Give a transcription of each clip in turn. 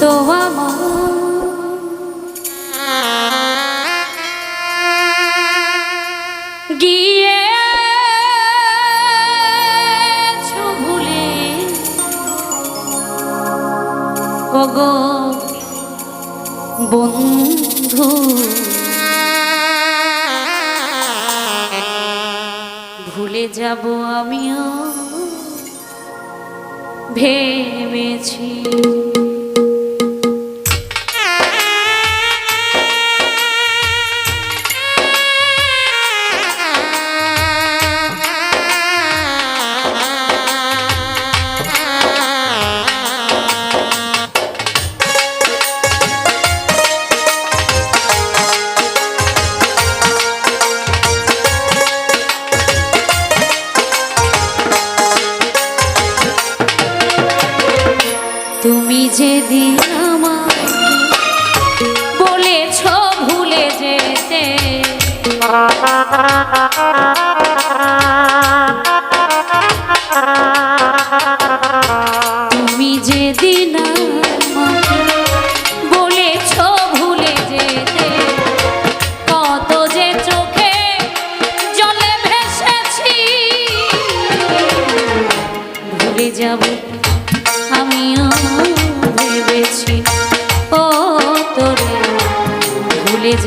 তো আমার। গিয়ে ভুলে? ওগো বন্ধু। ভুলে যাব আমিও। ভেবেছি তুমি যে বলেছ ভুলে যেতে তুমি যেদিন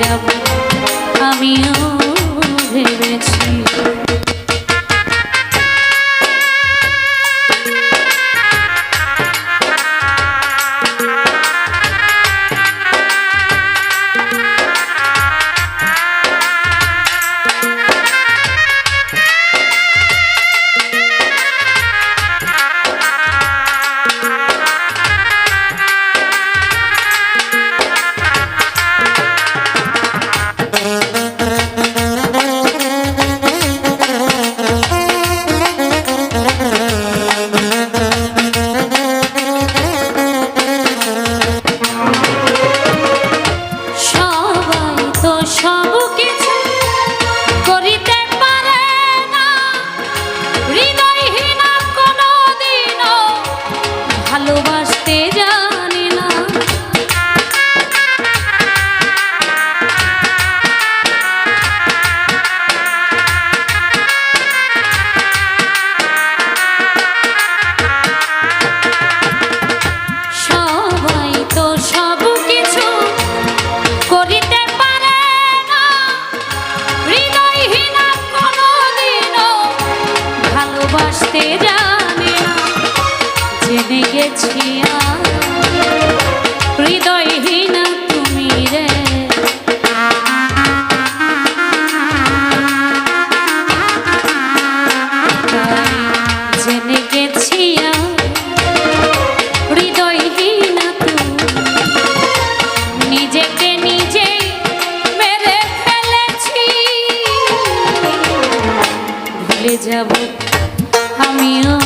যাব আমিও ভেবেছি। যাব আমিও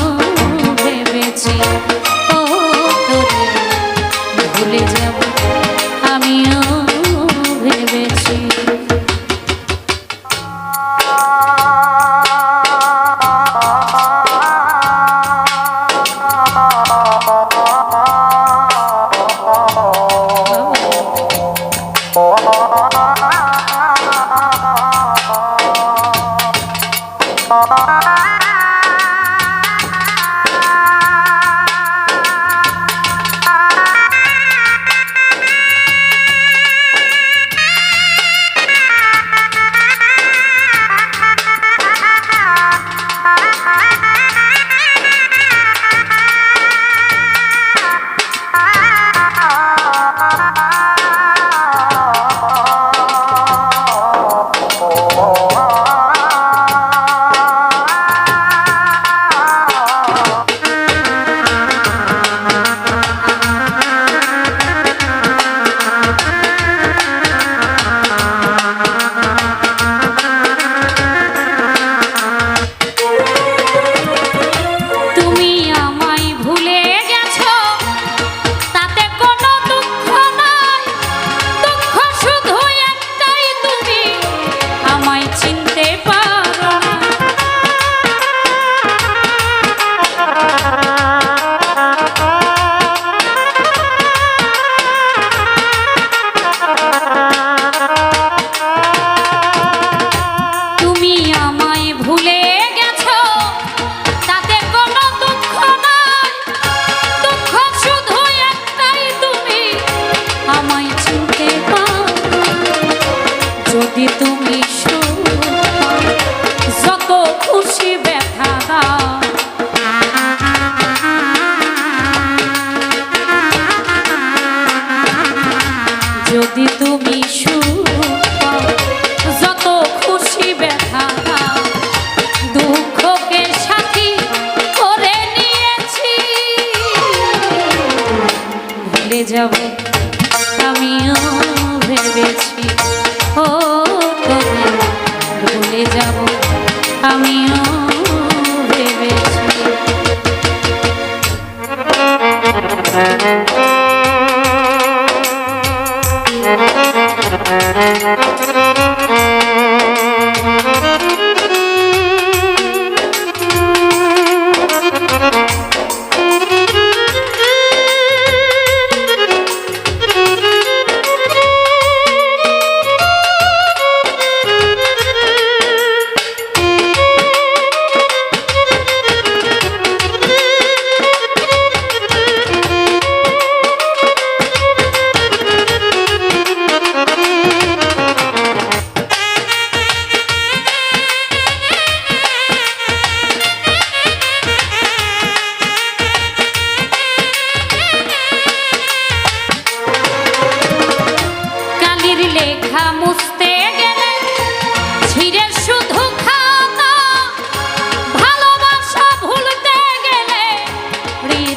যাব। আমিও ভেবেছি ও তোকে ভুলে যাব। আমিও ভেবেছি।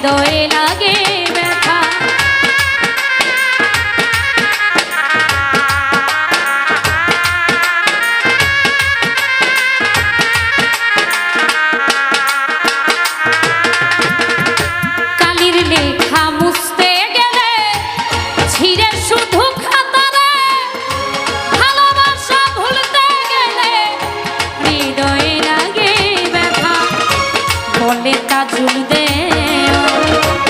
দরে লাগে। চুল দেয়।